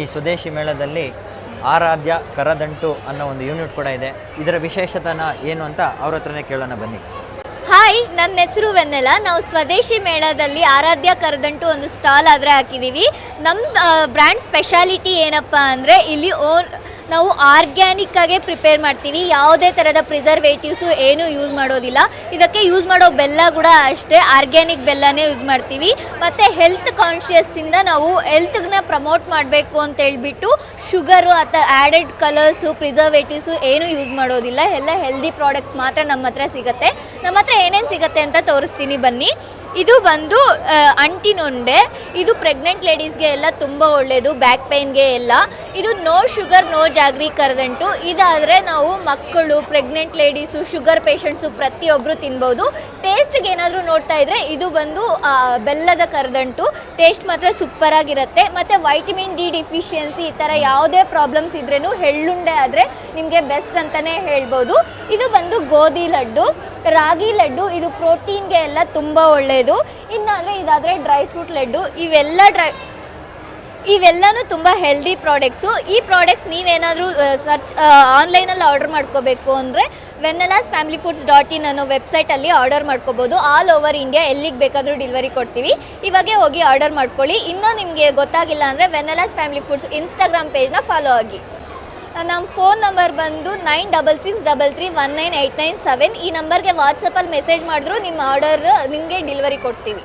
ಈ ಸ್ವದೇಶಿ ಮೇಳದಲ್ಲಿ ಆರಾಧ್ಯ, ಕರದಂಟು ಅನ್ನೋ ಒಂದು ಯೂನಿಟ್ ಕೂಡ ಇದೆ. ಇದರ ವಿಶೇಷತನ ಏನು ಅಂತ ಅವ್ರ ಹತ್ರನೇ ಕೇಳೋಣ ಬನ್ನಿ. ಹಾಯ್ ನನ್ನ ಹೆಸರು ವೆನ್ನೆಲ. ನಾವು ಸ್ವದೇಶಿ ಮೇಳದಲ್ಲಿ ಆರಾಧ್ಯ, ಕರದಂಟು ಒಂದು ಸ್ಟಾಲ್ ಆದರೆ ಹಾಕಿದ್ದೀವಿ ನಮ್ಮ ಬ್ರ್ಯಾಂಡ್ ಸ್ಪೆಷಾಲಿಟಿ ಏನಪ್ಪ ಅಂದರೆ ಇಲ್ಲಿ ಓನ್ ನಾವು ಆರ್ಗ್ಯಾನಿಕ್ ಆಗಿ ಪ್ರಿಪೇರ್ ಮಾಡ್ತೀವಿ. ಯಾವುದೇ ಥರದ ಪ್ರಿಸರ್ವೇಟಿವ್ಸು ಏನೂ ಯೂಸ್ ಮಾಡೋದಿಲ್ಲ. ಇದಕ್ಕೆ ಯೂಸ್ ಮಾಡೋ ಬೆಲ್ಲ ಕೂಡ ಅಷ್ಟೇ ಆರ್ಗ್ಯಾನಿಕ್ ಬೆಲ್ಲನೇ ಯೂಸ್ ಮಾಡ್ತೀವಿ. ಮತ್ತು ಹೆಲ್ತ್ ಕಾನ್ಷಿಯಸ್ಸಿಂದ ನಾವು ಹೆಲ್ತ್ನ ಪ್ರಮೋಟ್ ಮಾಡಬೇಕು ಅಂತ ಹೇಳ್ಬಿಟ್ಟು ಶುಗರು ಅಥವಾ ಆ್ಯಡೆಡ್ ಕಲರ್ಸು ಪ್ರಿಸರ್ವೇಟಿವ್ಸು ಏನೂ ಯೂಸ್ ಮಾಡೋದಿಲ್ಲ. ಎಲ್ಲ ಹೆಲ್ದಿ ಪ್ರಾಡಕ್ಟ್ಸ್ ಮಾತ್ರ ನಮ್ಮ ಹತ್ರ ಸಿಗುತ್ತೆ. ನಮ್ಮ ಹತ್ರ ಏನೇನು ಸಿಗುತ್ತೆ ಅಂತ ತೋರಿಸ್ತೀನಿ ಬನ್ನಿ. ಇದು ಬಂದು ಅಂಟಿನೊಂಡೆ. ಇದು ಪ್ರೆಗ್ನೆಂಟ್ ಲೇಡೀಸ್ಗೆ ಎಲ್ಲ ತುಂಬ ಒಳ್ಳೆಯದು ಬ್ಯಾಕ್ ಪೇಯ್ನ್ಗೆ ಎಲ್ಲ. ಇದು ನೋ ಶುಗರ್, ನೋ ಜಾಗ್ರಿ ಕರೆದಂಟು. ಇದಾದರೆ ನಾವು ಮಕ್ಕಳು, ಪ್ರೆಗ್ನೆಂಟ್ ಲೇಡೀಸು, ಶುಗರ್ ಪೇಷಂಟ್ಸು ಪ್ರತಿಯೊಬ್ಬರು ತಿನ್ಬೋದು. ಟೇಸ್ಟ್ಗೆ ಏನಾದರೂ ನೋಡ್ತಾ ಇದ್ರೆ ಇದು ಬಂದು ಬೆಲ್ಲದ ಕರದಂಟು. ಟೇಸ್ಟ್ ಮಾತ್ರ ಸೂಪರ್ ಆಗಿರುತ್ತೆ ಮತ್ತು ವೈಟಮಿನ್ ಡಿ ಡಿಫಿಷಿಯನ್ಸಿ ಈ ಥರ ಯಾವುದೇ ಪ್ರಾಬ್ಲಮ್ಸ್ ಇದ್ರೂ ಎಳ್ಳುಂಡೆ ಆದರೆ ನಿಮಗೆ ಬೆಸ್ಟ್ ಅಂತಲೇ ಹೇಳ್ಬೋದು. ಇದು ಬಂದು ಗೋಧಿ ಲಡ್ಡು, ರಾಗಿ ಲಡ್ಡು, ಇದು ಪ್ರೋಟೀನ್ಗೆ ಎಲ್ಲ ತುಂಬ ಒಳ್ಳೆಯದು ಇನ್ನಾದರೆ ಇದಾದರೆ ಡ್ರೈ ಫ್ರೂಟ್ ಲಡ್ಡು. ಇವೆಲ್ಲ ಡ್ರೈ ಇವೆಲ್ಲನೂ ತುಂಬ ಹೆಲ್ದಿ ಪ್ರಾಡಕ್ಟ್ಸು ಈ ಪ್ರಾಡಕ್ಟ್ಸ್ ನೀವೇನಾದರೂ ಸರ್ಚ್ ಆನ್ಲೈನಲ್ಲಿ ಆರ್ಡರ್ ಮಾಡ್ಕೋಬೇಕು ಅಂದರೆ Vennala's family foods dot in ಅನ್ನೋ ವೆಬ್ಸೈಟಲ್ಲಿ ಆರ್ಡರ್ ಮಾಡ್ಕೋಬೋದು. ಆಲ್ ಓವರ್ ಇಂಡಿಯಾ ಎಲ್ಲಿಗೆ ಬೇಕಾದರೂ ಡೆಲಿವರಿ ಕೊಡ್ತೀವಿ. ಇವಾಗೆ ಹೋಗಿ ಆರ್ಡರ್ ಮಾಡ್ಕೊಳ್ಳಿ. ಇನ್ನೂ ನಿಮಗೆ ಗೊತ್ತಾಗಿಲ್ಲ ಅಂದರೆ ವೆನ್ನಲಾಸ್ ಫ್ಯಾಮಿಲಿ ಫುಡ್ಸ್ ಇನ್ಸ್ಟಾಗ್ರಾಮ್ ಪೇಜ್ನ ಫಾಲೋ ಆಗಿ. ನಮ್ಮ ಫೋನ್ ನಂಬರ್ ಬಂದು nine double six double three one nine eight nine seven ಈ ನಂಬರ್ಗೆ ವಾಟ್ಸಪ್ಪಲ್ಲಿ ಮೆಸೇಜ್ ಮಾಡಿದ್ರು ನಿಮ್ಮ ಆರ್ಡರ್ ನಿಮಗೆ ಡೆಲಿವರಿ ಕೊಡ್ತೀವಿ.